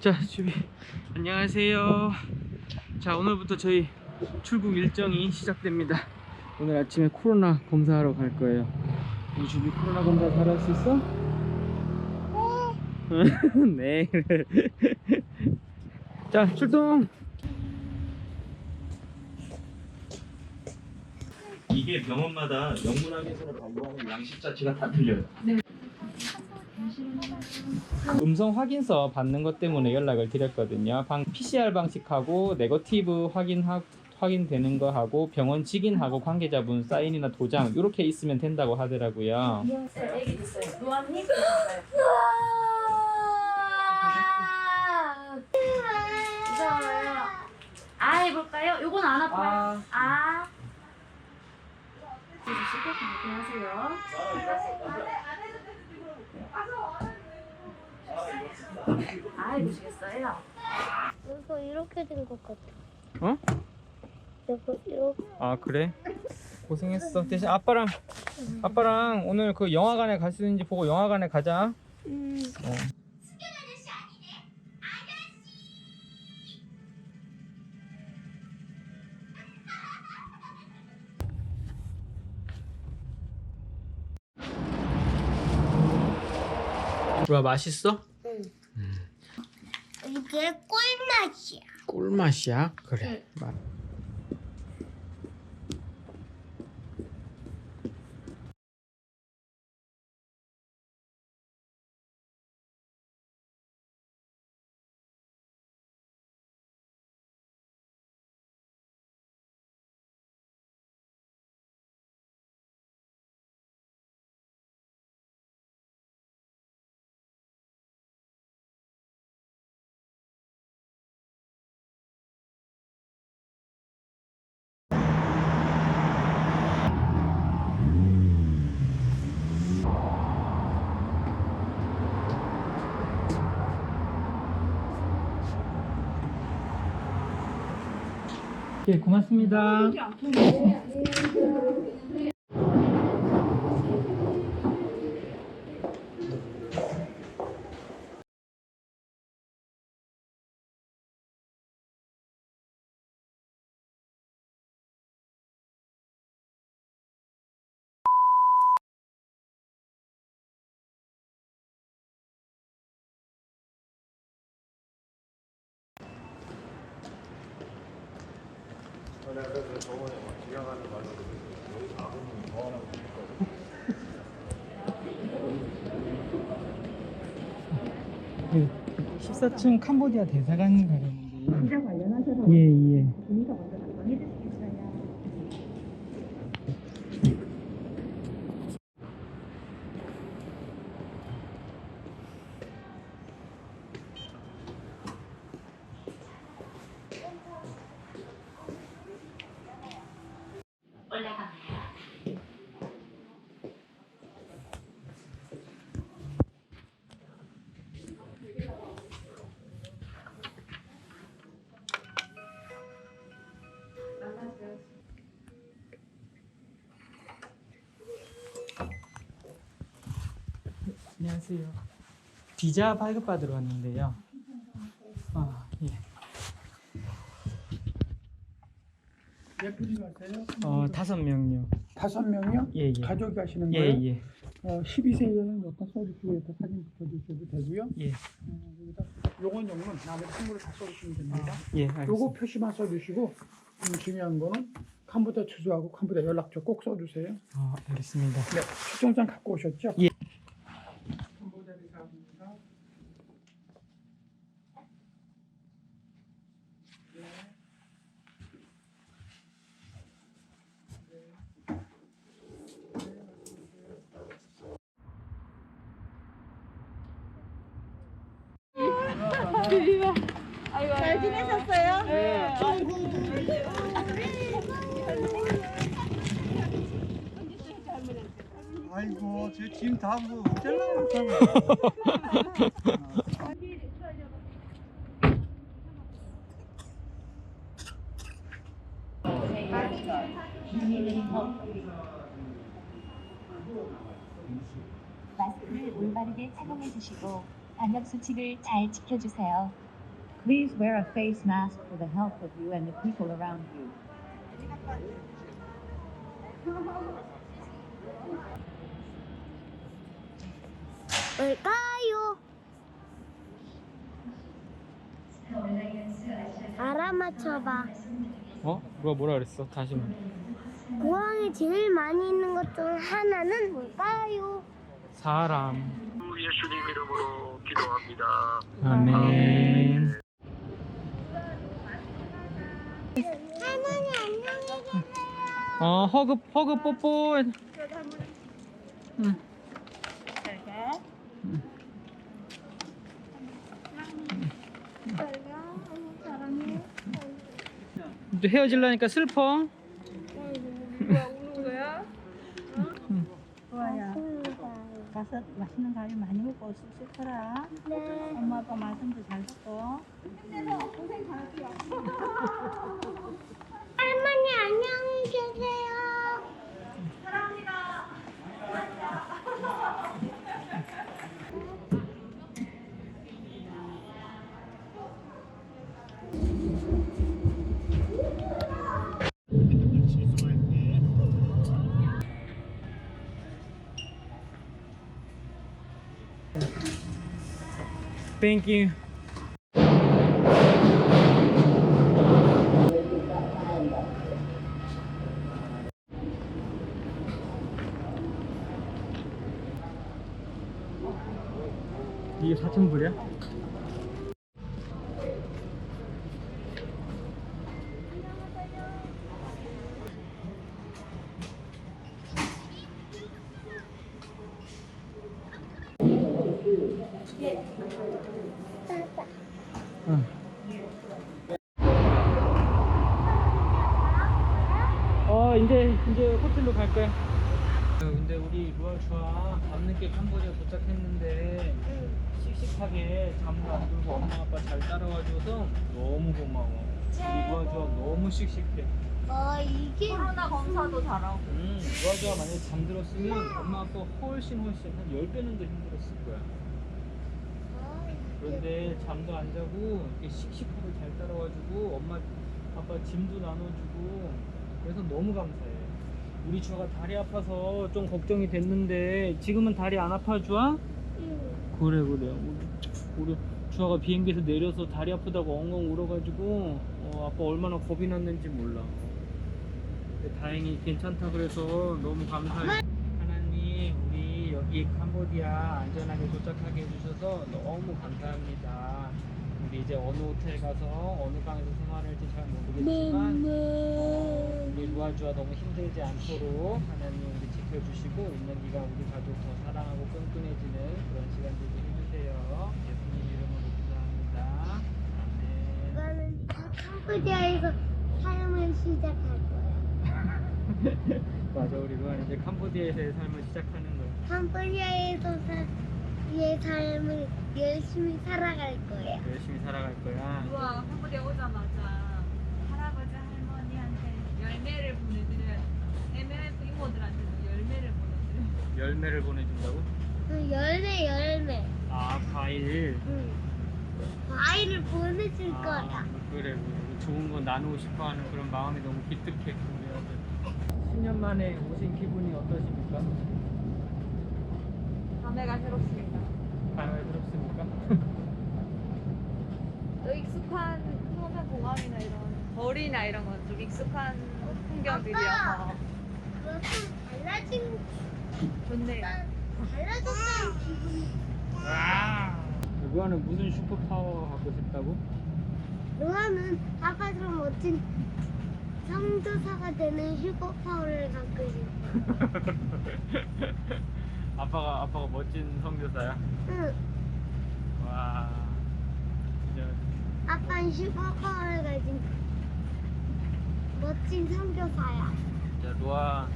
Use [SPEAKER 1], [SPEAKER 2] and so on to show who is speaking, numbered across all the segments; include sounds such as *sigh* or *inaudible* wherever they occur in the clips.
[SPEAKER 1] 자, 주비 안녕하세요. 자, 오늘부터 저희 출국 일정이 시작됩니다. 오늘 아침에 코로나 검사하러 갈 거예요. 우리 주비 코로나 검사 잘 할 수 있어? 네. 그래. *laughs* 자, 출동. 이게 병원마다 영문학에서는 반복하는 양식 자체가 다 틀려요. 음성 확인서 받는 것 때문에 연락을 드렸거든요. 방 PCR 방식하고 네거티브 확인하 확인되는 거 하고 병원 직인하고 관계자분 사인이나 도장 이렇게 있으면 된다고 하더라고요.
[SPEAKER 2] 애기 됐어요. 노아님? 무서워요. 아 해볼까요? 요건 안 아파요. 아. 해주시고 안녕하세요. 아 해보시겠어요?
[SPEAKER 3] 이거 이렇게 된 것 같아.
[SPEAKER 1] 어?
[SPEAKER 3] 이거 이렇게.
[SPEAKER 1] 아 그래? 고생했어. 대신 아빠랑 아빠랑 오늘 그 영화관에 갈 수 있는지 보고 영화관에 가자.
[SPEAKER 3] 음.
[SPEAKER 1] 어. 와 맛있어?
[SPEAKER 3] 응. 이게 꿀맛이야.
[SPEAKER 1] 꿀맛이야? 그래. 맛. 예, 고맙습니다. 그 14층 캄보디아 대사관 가는데
[SPEAKER 4] 관련하셔서
[SPEAKER 1] 예, 예. 안녕하세요. 비자 발급받으러 왔는데요. 아, 예.
[SPEAKER 5] 몇 분이 가세요?
[SPEAKER 1] 어, 다섯 명요.
[SPEAKER 5] 다섯 명이요?
[SPEAKER 1] 예, 예.
[SPEAKER 5] 가족이 가시는
[SPEAKER 1] 예,
[SPEAKER 5] 거예요?
[SPEAKER 1] 예.
[SPEAKER 5] 어, 12세 이하는 여기다 써주시고 사진 붙여주셔도 되고요.
[SPEAKER 1] 예.
[SPEAKER 5] 어, 여기다 요건 요거는 나머지 선물을 다 써주시면 됩니다.
[SPEAKER 1] 예, 알겠습니다.
[SPEAKER 5] 요거 표시만 써주시고 음, 중요한 거는 캄보디아 주소하고 캄보디아 연락처 꼭 써주세요.
[SPEAKER 1] 어, 알겠습니다.
[SPEAKER 5] 네, 출정장 갖고 오셨죠?
[SPEAKER 1] 예.
[SPEAKER 5] 캄보디아 대사입니다.
[SPEAKER 4] 잘 지내셨어요?
[SPEAKER 6] 아이고 제 짐 다뭐 어쩌려고 못하고
[SPEAKER 7] 마스크를 올바르게 착용해 주시고 방역 수칙을 잘 지켜주세요.
[SPEAKER 4] Please wear a face mask for the health of you and the people around you.
[SPEAKER 3] 뭘까요? 알아맞혀봐.
[SPEAKER 1] 어? 누가 뭐라 그랬어? 다시 말.
[SPEAKER 3] 공항에 제일 많이 있는 것 중 하나는 뭘까요?
[SPEAKER 1] 사람.
[SPEAKER 7] 예수님 이름으로 기도합니다.
[SPEAKER 1] 아멘.
[SPEAKER 3] 할머니 안녕히 계세요.
[SPEAKER 1] 어 허그 허그 뽀뽀. 응. 이제 헤어질라니까 슬퍼.
[SPEAKER 4] 좋아요. 가서 맛있는 과일 많이 먹고 쑥쑥 커라.
[SPEAKER 3] 네.
[SPEAKER 4] 엄마 아빠 말씀도 잘 듣고. *laughs*
[SPEAKER 3] 할머니 안녕히 계세요.
[SPEAKER 1] Thank you. 이게 4,000불이야? 어 이제 이제 호텔로 갈 거야. 어, 근데 우리 루아슈아 밤늦게 캄보디아 도착했는데 씩씩하게 잠도 안 들고 엄마 아빠 잘 따라와줘서 너무 고마워. 우리 루아슈아 너무 씩씩해.
[SPEAKER 3] 어 이게
[SPEAKER 2] 코로나 검사도 잘하고.
[SPEAKER 1] 음, 루아슈아 만약에 잠들었으면 엄마 아빠 훨씬 훨씬 한 10배는 더 힘들었을 거야. 그런데 잠도 안 자고 이렇게 씩씩하게 잘 따라와주고 엄마 아빠 짐도 나눠주고 그래서 너무 감사해. 우리 주아가 다리 아파서 좀 걱정이 됐는데 지금은 다리 안 아파 주아? 그래 그래. 우리, 우리 주아가 비행기에서 내려서 다리 아프다고 엉엉 울어가지고 어, 아빠 얼마나 겁이 났는지 몰라. 다행히 괜찮다 그래서 너무 감사해. 여기 캄보디아 안전하게 도착하게 해주셔서 너무 감사합니다. 우리 이제 어느 호텔 가서 어느 방에서 생활할지 잘 모르겠지만 어, 우리 루아주아 너무 힘들지 않도록 하나님 우리 지켜주시고 있는 기간 우리 가족 더 사랑하고 끈끈해지는 그런 시간 되게 해주세요. 예수님 이름으로 기도합니다. 아멘.
[SPEAKER 3] 캄보디아에서 삶을 시작할 거야. *laughs*
[SPEAKER 1] 맞아 우리 루안 이제 캄보디아에서의 삶을 시작하는.
[SPEAKER 3] 캄보디아에서 살, 의 삶을 열심히 살아갈 거야.
[SPEAKER 1] 열심히 살아갈 거야.
[SPEAKER 2] 우와, 캄보디아 오자마자 할아버지 할머니한테 열매를 보내드려야 MMF 이모들한테도 열매를 보내드려요.
[SPEAKER 1] 열매를 보내준다고?
[SPEAKER 3] 그 열매 열매.
[SPEAKER 1] 아 과일.
[SPEAKER 3] 응. 과일을 보내줄
[SPEAKER 1] 아,
[SPEAKER 3] 거야.
[SPEAKER 1] 그래 그래 좋은 거 나누고 싶어 하는 그런 마음이 너무 기특해 우리 아들. 10년 만에 오신 기분이 어떠십니까?
[SPEAKER 2] 감회가 새롭습니다.
[SPEAKER 1] 가능스럽습니까?
[SPEAKER 2] 또 익숙한 풍선 공항이나 이런 거리나 이런 건 좀 익숙한 풍경들이어서
[SPEAKER 3] 그거 좀 달라진
[SPEAKER 2] 좋네요.
[SPEAKER 3] 달라졌다는 기분이.
[SPEAKER 1] 루아는 무슨 슈퍼파워 갖고 싶다고?
[SPEAKER 3] 루아는 아빠처럼 멋진 성조사가 되는 슈퍼파워를 갖고 싶어. *laughs*
[SPEAKER 1] 아빠가 아빠가 멋진 성교사야.
[SPEAKER 3] 응.
[SPEAKER 1] 와 진짜
[SPEAKER 3] 아빠는 슈퍼파워를 가진 멋진 성교사야.
[SPEAKER 1] 진짜 루아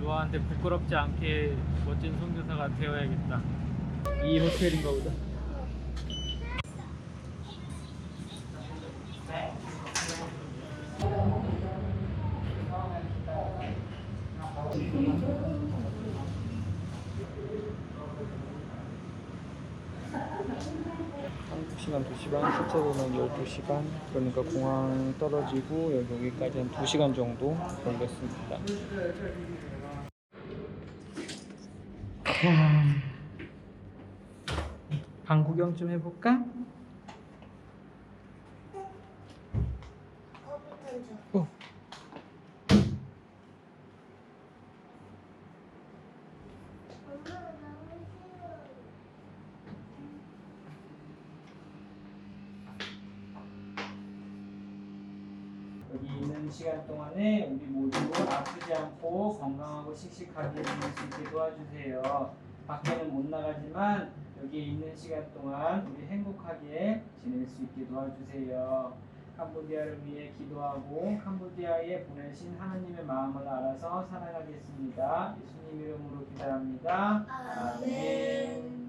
[SPEAKER 1] 루아한테 부끄럽지 않게 멋진 성교사가 되어야겠다. 이 호텔인가 보다. 한국 1시간 2시간 실제로는 12시간 그러니까 공항 떨어지고 여기 오기까지 한 2시간 정도 걸렸습니다 방 구경 좀 해볼까? 어. 여기 있는 시간 동안에 우리 모두 아프지 않고 건강하고 씩씩하게 지낼 수 있게 도와주세요. 밖에는 못 나가지만 여기 있는 시간 동안 우리 행복하게 지낼 수 있게 도와주세요. 캄보디아를 위해 기도하고 캄보디아에 보내신 하나님의 마음을 알아서 살아가겠습니다. 예수님 이름으로 기도합니다. 아멘.